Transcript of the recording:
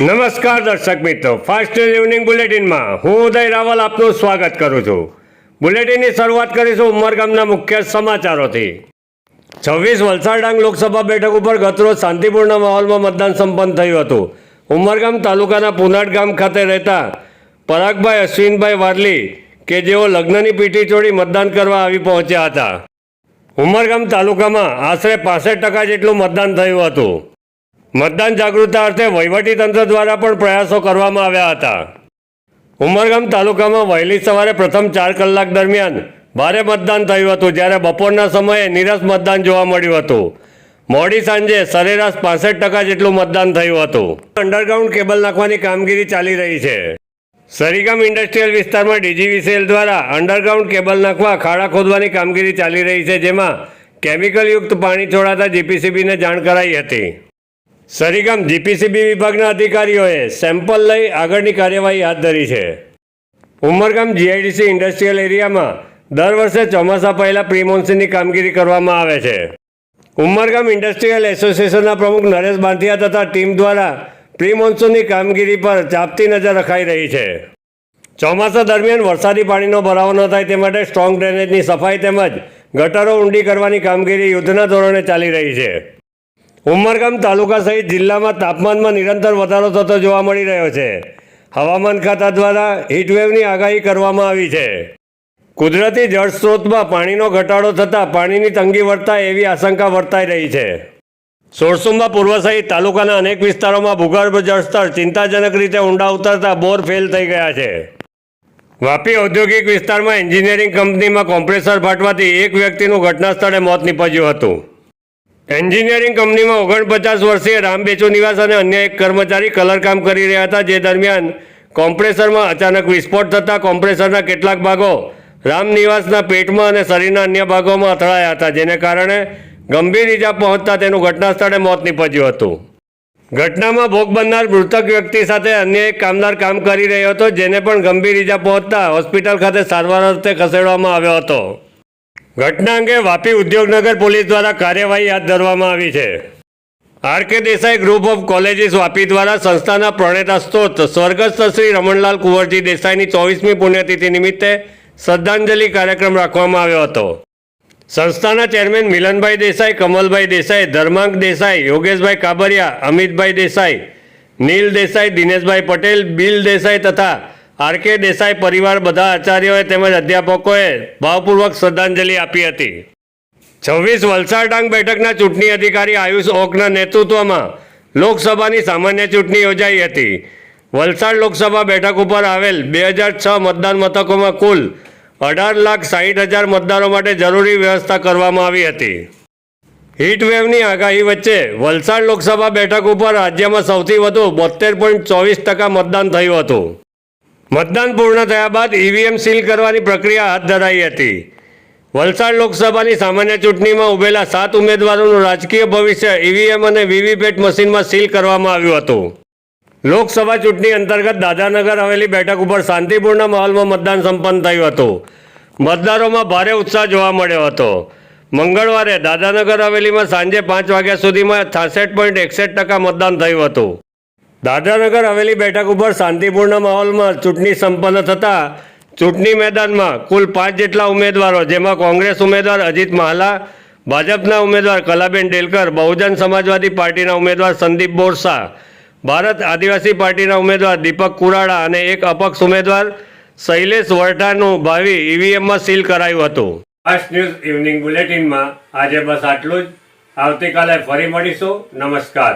નમસ્કાર દર્શક મિત્રો. ફાસ્ટ ઇવનિંગ બુલેટિનમાં હું ઉદય રાવલ આપનું સ્વાગત કરું છું. બુલેટિનની શરૂઆત કરીશું ઉમરગામના મુખ્ય સમાચારોથી. છવ્વીસ વલસાડ ડાંગ લોકસભા બેઠક ઉપર ગતરોજ શાંતિપૂર્ણ માહોલમાં મતદાન સંપન્ન થયું હતું. ઉમરગામ તાલુકાના પુનાટ ગામ ખાતે રહેતા પરાગભાઈ, અશ્વિનભાઈ વારલી કે જેઓ લગ્નની પીઠી છોડી મતદાન કરવા આવી પહોંચ્યા હતા. ઉમરગામ તાલુકામાં આશરે પાસઠ ટકા જેટલું મતદાન થયું હતું. મતદાન જાગૃતતા અર્થે વહીવટી તંત્ર દ્વારા પણ પ્રયાસો કરવામાં આવ્યા હતા. ઉમરગામ તાલુકામાં વહેલી સવારે પ્રથમ ચાર કલાક દરમિયાન ભારે મતદાન થયું હતું, જ્યારે બપોરના સમયે નીરસ મતદાન જોવા મળ્યું હતું. મોડી સાંજે સરેરાશ પાસઠ ટકા જેટલું મતદાન થયું હતું. અંડરગ્રાઉન્ડ કેબલ નાખવાની કામગીરી ચાલી રહી છે. સરીગામ ઇન્ડસ્ટ્રીયલ વિસ્તારમાં ડીજીવીસીએલ દ્વારા અંડરગ્રાઉન્ડ કેબલ નાખવા ખાડા ખોદવાની કામગીરી ચાલી રહી છે, જેમાં કેમિકલયુક્ત પાણી છોડાતા જીપીસીબીને જાણ કરાઈ હતી. સરીગામ જીપીસીબી વિભાગના અધિકારીઓએ સેમ્પલ લઈ આગળની કાર્યવાહી હાથ ધરી છે. ઉમરગામ જીઆઈડીસી ઇન્ડસ્ટ્રીયલ એરિયામાં દર વર્ષે ચોમાસા પહેલાં પ્રીમોન્સૂનની કામગીરી કરવામાં આવે છે. ઉમરગામ ઇન્ડસ્ટ્રીયલ એસોસિએશનના પ્રમુખ નરેશ બાંધિયા તથા ટીમ દ્વારા પ્રિમોન્સૂનની કામગીરી પર ચાપતી નજર રખાઈ રહી છે. ચોમાસા દરમિયાન વરસાદી પાણીનો ભરાવો ન થાય તે માટે સ્ટ્રોંગ ડ્રેનેજની સફાઈ તેમજ ગટરો ઊંડી કરવાની કામગીરી યુદ્ધના ધોરણે ચાલી રહી છે. ઉમરગામ તાલુકા સહિત જિલ્લામાં તાપમાનમાં નિરંતર વધારો થતો જોવા મળી રહ્યો છે. હવામાન ખાતા દ્વારા હીટવેવની આગાહી કરવામાં આવી છે. કુદરતી જળ સ્ત્રોતમાં પાણીનો ઘટાડો થતાં પાણીની તંગી વર્તાય એવી આશંકા વર્તાઈ રહી છે. સોરસુંબા પૂર્વ સહિત તાલુકાના અનેક વિસ્તારોમાં ભૂગર્ભ જળસ્તર ચિંતાજનક રીતે ઊંડા ઉતરતા બોર ફેલ થઈ ગયા છે. વાપી ઔદ્યોગિક વિસ્તારમાં એન્જિનિયરિંગ કંપનીમાં કોમ્પ્રેસર ફાટવાથી એક વ્યક્તિનું ઘટના સ્થળે મોત નીપજ્યું હતું. એન્જિનિયરિંગ કંપનીમાં ઓગણપચાસ વર્ષે રામ બેચુ નિવાસ અને અન્ય એક કર્મચારી કલરકામ કરી રહ્યા હતા, જે દરમિયાન કોમ્પ્રેસરમાં અચાનક વિસ્ફોટ થતાં કોમ્પ્રેસરના કેટલાક ભાગો રામ નિવાસના પેટમાં અને શરીરના અન્ય ભાગોમાં અથડાયા હતા, જેને કારણે ગંભીર ઈજા પહોંચતા તેનું ઘટના સ્થળે મોત નીપજ્યું હતું. ઘટનામાં ભોગ બનનાર મૃતક વ્યક્તિ સાથે અન્ય એક કામદાર કામ કરી રહ્યો હતો, જેને પણ ગંભીર ઈજા પહોંચતા હોસ્પિટલ ખાતે સારવાર અર્થે ખસેડવામાં આવ્યો હતો. ઘટના અંગે વાપી ઉદ્યોગનગર પોલીસ દ્વારા કાર્યવાહી હાથ ધરવામાં આવી છે. R K Desai group of colleges Vapi દ્વારા સંસ્થાના પ્રણેતા સ્ત્રોત સ્વર્ગસ્થ શ્રી રમણલાલ કુંવરજી દેસાઈની ચોવીસમી પુણ્યતિથિ નિમિત્તે શ્રદ્ધાંજલિ કાર્યક્રમ રાખવામાં આવ્યો હતો. સંસ્થાના ચેરમેન મિલનભાઈ દેસાઈ, કમલભાઈ દેસાઈ ધર્માંક દેસાઈ, યોગેશભાઈ કાબરિયા, અમિતભાઈ દેસાઈ, નીલ દેસાઈ, દિનેશભાઈ પટેલ, બિલ દેસાઈ તથા આર કે દેસાઈ પરિવાર બધા આચાર્યોએ તેમજ અધ્યાપકોએ ભાવપૂર્વક શ્રદ્ધાંજલિ આપી હતી. છવ્વીસ વલસાડ ડાંગ બેઠકના ચૂંટણી અધિકારી આયુષ ઓકના નેતૃત્વમાં લોકસભાની સામાન્ય ચૂંટણી યોજાઈ હતી. વલસાડ લોકસભા બેઠક ઉપર આવેલ બે હજાર છ મતદાન મથકોમાં કુલ અઢાર લાખ સાહીઠ હજાર મતદારો માટે જરૂરી વ્યવસ્થા કરવામાં આવી હતી. હીટવેવની આગાહી વચ્ચે વલસાડ લોકસભા બેઠક ઉપર રાજ્યમાં સૌથી વધુ બોતેર પોઈન્ટ ચોવીસ ટકા મતદાન થયું હતું. મતદાન પૂર્ણ થયા બાદ ઈવીએમ સીલ કરવાની પ્રક્રિયા હાથ ધરાઈ હતી. વલસાડ લોકસભાની સામાન્ય ચૂંટણીમાં ઉભેલા સાત ઉમેદવારોનું રાજકીય ભવિષ્ય ઈવીએમ અને વીવીપેટ મશીનમાં સીલ કરવામાં આવ્યું હતું. લોકસભા ચૂંટણી અંતર્ગત દાદાનગર હવેલી બેઠક ઉપર શાંતિપૂર્ણ માહોલમાં મતદાન સંપન્ન થયું હતું. મતદારોમાં ભારે ઉત્સાહ જોવા મળ્યો હતો. મંગળવારે દાદાનગર હવેલીમાં સાંજે પાંચ વાગ્યા સુધીમાં છાસઠ પોઈન્ટ એકસઠ ટકા મતદાન થયું હતું. દાદરાનગર હવેલી બેઠક ઉપર શાંતિપૂર્ણ માહોલમાં ચૂંટણી સંપન્ન થતાં ચૂંટણી મેદાનમાં કુલ પાંચ જેટલા ઉમેદવારો, જેમાં કોંગ્રેસ ઉમેદવાર અજીત મહાલા ભાજપના ઉમેદવાર કલાબેન ડેલકર, બહુજન સમાજવાદી પાર્ટીના ઉમેદવાર સંદીપ બોરસા, ભારત આદિવાસી પાર્ટીના ઉમેદવાર દીપક કુરાડા અને એક અપક્ષ ઉમેદવાર શૈલેષ વરઠાનું ભાવિ ઈવીએમમાં સીલ કરાયું હતું. ફાસ્ટ ન્યૂઝ ઇવનિંગ બુલેટિનમાં આજે બસ આટલું જ. આવતીકાલે ફરી મળીશું. નમસ્કાર.